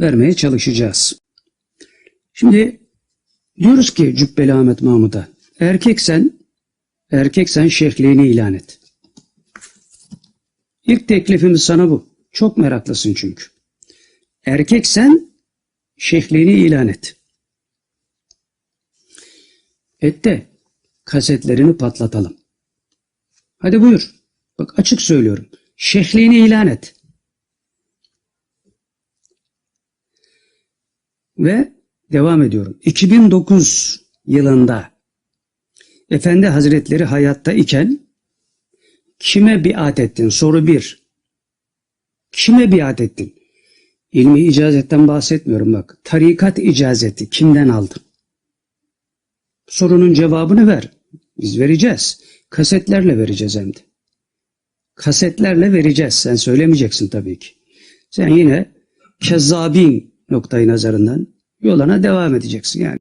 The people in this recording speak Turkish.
vermeye çalışacağız. Şimdi diyoruz ki Cübbeli Ahmet Mahmut'a erkeksen erkeksen şehliğini ilan et. İlk teklifimiz sana bu. Çok meraklısın çünkü. Erkeksen şehliğini ilan et. Et de kasetlerini patlatalım. Hadi buyur. Bak açık söylüyorum. Şehliğini ilan et. Ve devam ediyorum. 2009 yılında Efendi Hazretleri hayatta iken kime biat ettin? Soru bir. Kime biat ettin? İlmi icazetten bahsetmiyorum bak. Tarikat icazeti kimden aldın? Sorunun cevabını ver. Biz vereceğiz. Kasetlerle vereceğiz hem de. Kasetlerle vereceğiz. Sen söylemeyeceksin tabii ki. Sen yine kezzabin noktayı nazarından yoluna devam edeceksin yani.